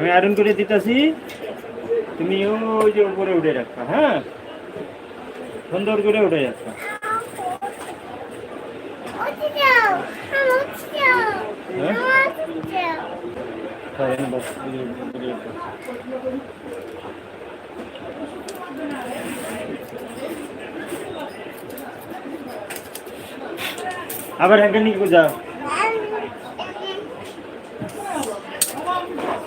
আমি আয়রন করে দিতেছি। তুমি ওই যে উপরে উঠে রাখবা হ্যাঁ? সুন্দর করে উঠে রাখবা। আবার হ্যাঁ নিয়ে যাও হ্যাঁ এ নাকি চানা এলাই খেয়ে গেলে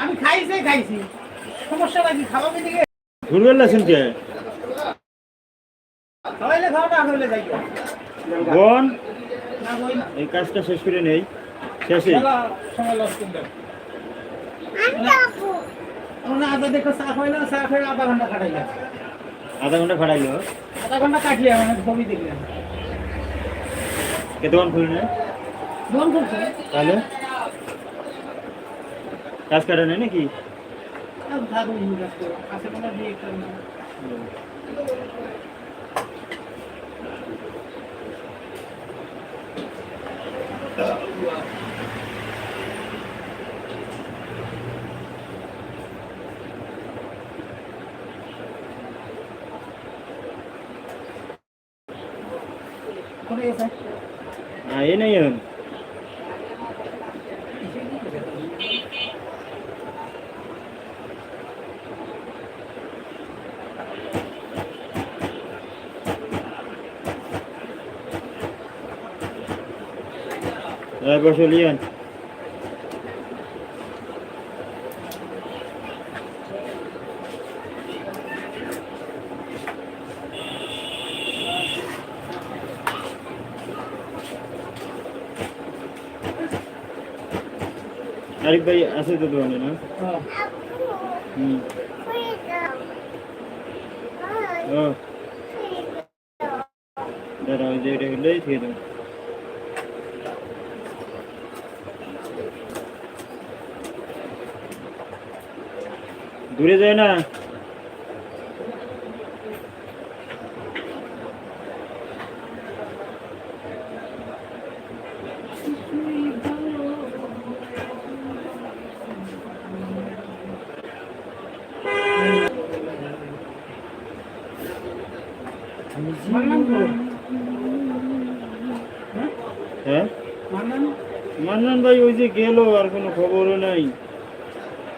আমি খাইছে খাইছি। সমস্যা নাকি খাওয়াবি দিকে ঘুরবেন লাসেন কে খাওয়াইলে খাওয়া না খাওয়াইলে যাই বোন? না বই না এই কাজটা শেষ করে নেই। শেষে আমরা আধা ঘণ্টা কাটাইলাম আধা ঘণ্টা খাড়াইলো আধা ঘণ্টা কাটলে মানে ছবি দেখলাম। কে দোকান খুলে দোকান তাহলে? কাজ কাটা নেই নাকি? করো আছে কোনো Kuris eh. Ah, ini yun. Ay, ko sulian. Julian. Arif ভাই আছে তো দোকানে না? ও। দাঁড়া হলেই ঠিক আছে দূরে যায় না? হ্যাঁ? মান্নান? ভাই ওই যে গেল আর কোনো খবরও নাই।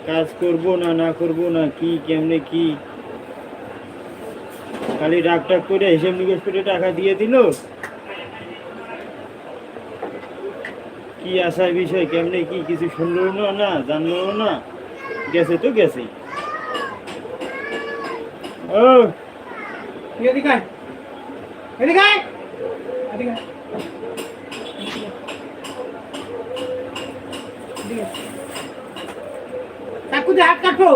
কাজ করব না না করব না কি কেমনে কি? খালি ডাক টাক করে হিসেব নিকেশ করে টাকা দিয়ে দিল। কি আসার বিষয় কেমনে কি কিছু শুনলো না না জানলো না। গেছে তো গেছে ও! এদিকে এদিকে এদিকে। চাকু দিয়ে হাত কাটো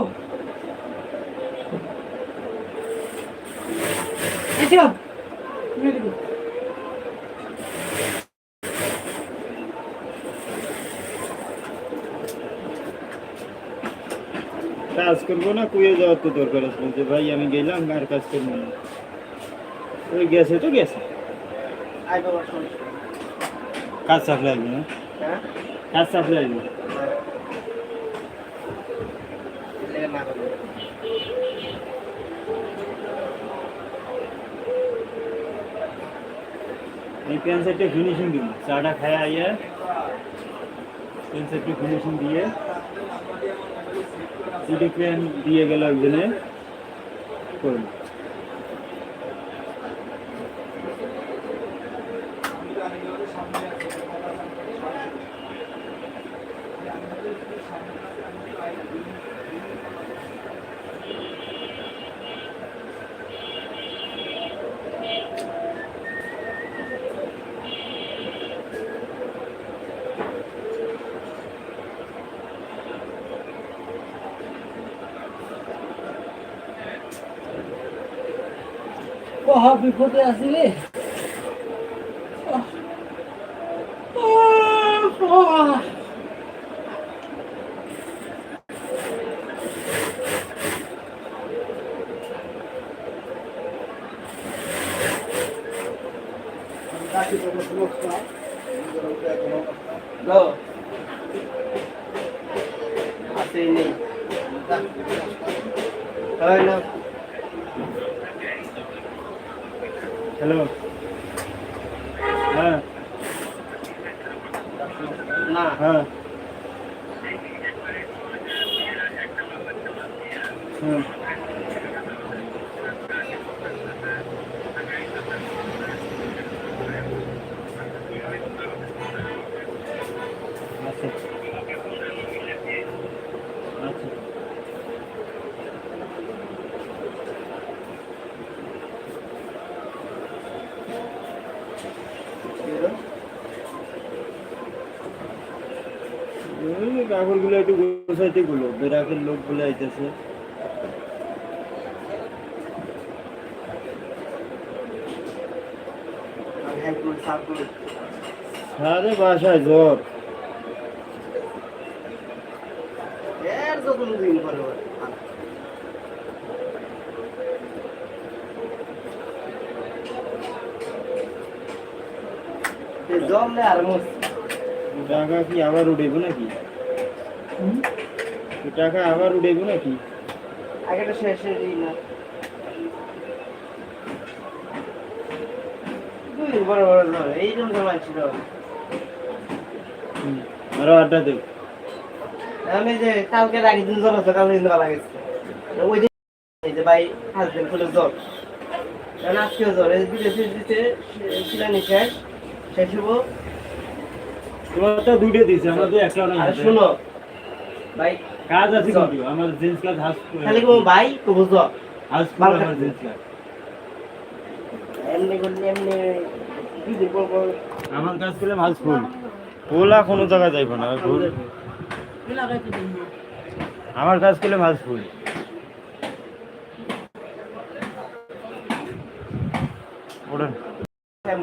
এসো। কাজ করব না কুয়ে যাওয়ার তো দরকার আছে যে ভাই, আমি গেলাম, আর কাজ করব না গেছে তো গেছে আয় বাবা শোন কাজ চাপলে আসবে না হ্যাঁ কাজ চাপলে আসবে এই প্যান সেটটা ফিনিশিং দিন চাটা খায় আইয়া প্যান সেটটা ফিনিশিং দিয়ে সিডি প্যান দিয়ে গেল একজনে করুন কহা বিপদে আসিলে। লো আছে নেই হয় না হ্যালো হ্যাঁ না হ্যাঁ হুম আচ্ছা আচ্ছা ওই কাপড়গুলো একটু গোছাইতে গুলো বেরাকের লোকগুলো আইতেছে। সারে বাসায় জ্বর। আর টাকা কি আবার উঠেব নাকি? টাকা আবার উঠেব নাকি? আগেটা শেষ হয়ে যাই না। আরও আড্ডা দেব। আমি যে কালকে দিন জ্বর কালকে দিন ভালো গেছে ওই দিন যে ভাই হাজবেন্ড ফুলের জ্বর। কারণ আজকেও জ্বর এই দিতে শিলানি শেষ শেষ হব তোমার তো আমার তো একটা শুনো ভাই। কাজ আছে কিন্তু আমার জেন্টস কাজ হাস ভাই? তো বুঝো। হাস ভালো আমার থাকবে। কাজ। এমনি করলে এমনি পর আমার কাজ করলে মাছ ফুল। কোনো জায়গায় যাইব না ফুল। আমার কাজ করলে মাছ ফুল। ওঠেন।